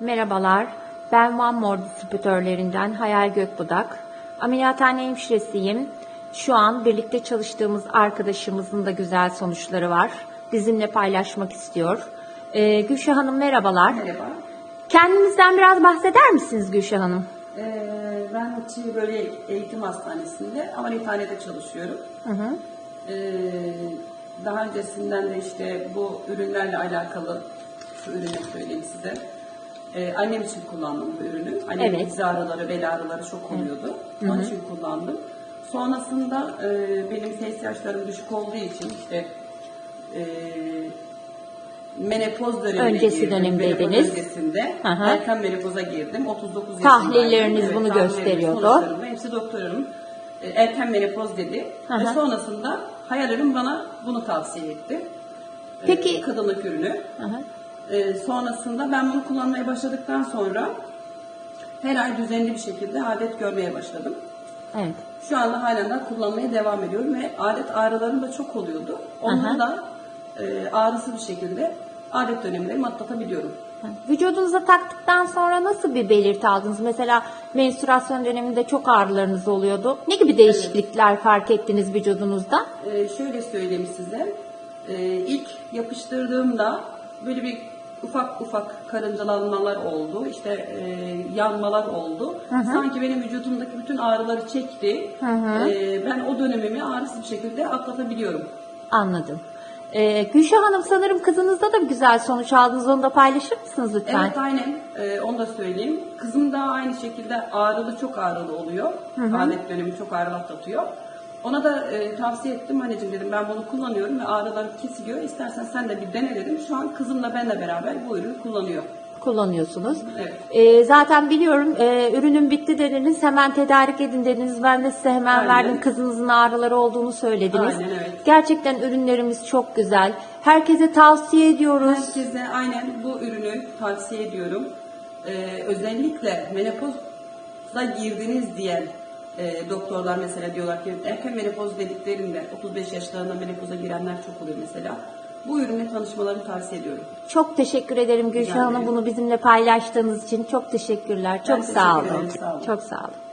Merhabalar, ben Van Mor distribütörlerinden Hayal Gökbudak. Ameliyathane hemşiresiyim. Şu an birlikte çalıştığımız arkadaşımızın da güzel sonuçları var. Bizimle paylaşmak istiyor. Ee, Gülşah Hanım merhabalar. Merhaba. Kendinizden biraz bahseder misiniz Gülşah Hanım? Ee, ben Çiğ Böre Eğitim Hastanesi'nde ameliyathanede çalışıyorum. Hı hı. Ee, daha öncesinden de işte bu ürünlerle alakalı şu ürünü söyleyeyim size. Ee, annem için kullandım bu ürünü. Annemin Evet. diz ağrıları, bel ağrıları çok oluyordu. Onun için kullandım. Sonrasında e, benim TSH'larım düşük olduğu için işte e, menopoz dönemine Öncesi girdim. dönemdeydiniz. Menopoz öncesinde hı. erken menopoza girdim. 39 Tahlilleriniz yaşındaydım. bunu gösteriyordu. Hepsi doktorum. E, Erken menopoz dedi. Hı. Ve sonrasında hayallerim bana bunu tavsiye etti. E, Peki- Kadınlık ürünü. Hı. E, sonrasında ben bunu kullanmaya başladıktan sonra her ay düzenli bir şekilde adet görmeye başladım. Evet. Şu anda halen daha kullanmaya devam ediyorum ve adet ağrılarım da çok oluyordu. Onları da e, ağrısız bir şekilde adet dönemlerimi atlatabiliyorum. Vücudunuza taktıktan sonra nasıl bir belirti aldınız? Mesela menstruasyon döneminde çok ağrılarınız oluyordu. Ne gibi değişiklikler fark ettiniz vücudunuzda? Ee, şöyle söyleyeyim size. Ee, ilk yapıştırdığımda böyle bir ufak ufak karıncalanmalar oldu. İşte e, yanmalar oldu. Sanki benim vücudumdaki bütün ağrıları çekti. Ee, ben o dönemimi ağrısız bir şekilde atlatabiliyorum. Anladım. Ee, Gülşah Hanım sanırım kızınızda da güzel sonuç aldınız. Onu da paylaşır mısınız lütfen? Evet aynen. Ee, onu da söyleyeyim. Kızım da aynı şekilde ağrılı çok ağrılı oluyor. Adet dönemi çok ağrılı atlatıyor. Ona da e, tavsiye ettim anneciğim dedim ben bunu kullanıyorum ve ağrılarım kesiliyor. İstersen sen de bir dene dedim. Şu an kızımla benle beraber bu ürünü kullanıyor. Kullanıyorsunuz. Evet. Ee, zaten biliyorum e, ürünün bitti dediniz. Hemen tedarik edin dediniz. Ben de size hemen Aynen. verdim. Kızınızın ağrıları olduğunu söylediniz. Aynen, evet. Gerçekten ürünlerimiz çok güzel. Herkese tavsiye ediyoruz. Herkese aynen bu ürünü tavsiye ediyorum. Ee, özellikle menopoza girdiniz diyen e, doktorlar mesela diyorlar ki erken menopoz dediklerinde 35 yaşlarında menopoza girenler çok oluyor mesela. Bu ürünle tanışmalarını tavsiye ediyorum. Çok teşekkür ederim Gülşah Hanım bunu bizimle paylaştığınız için. Çok teşekkürler. Çok Ben sağ teşekkür olun. ederim, sağ olun. Çok sağ olun.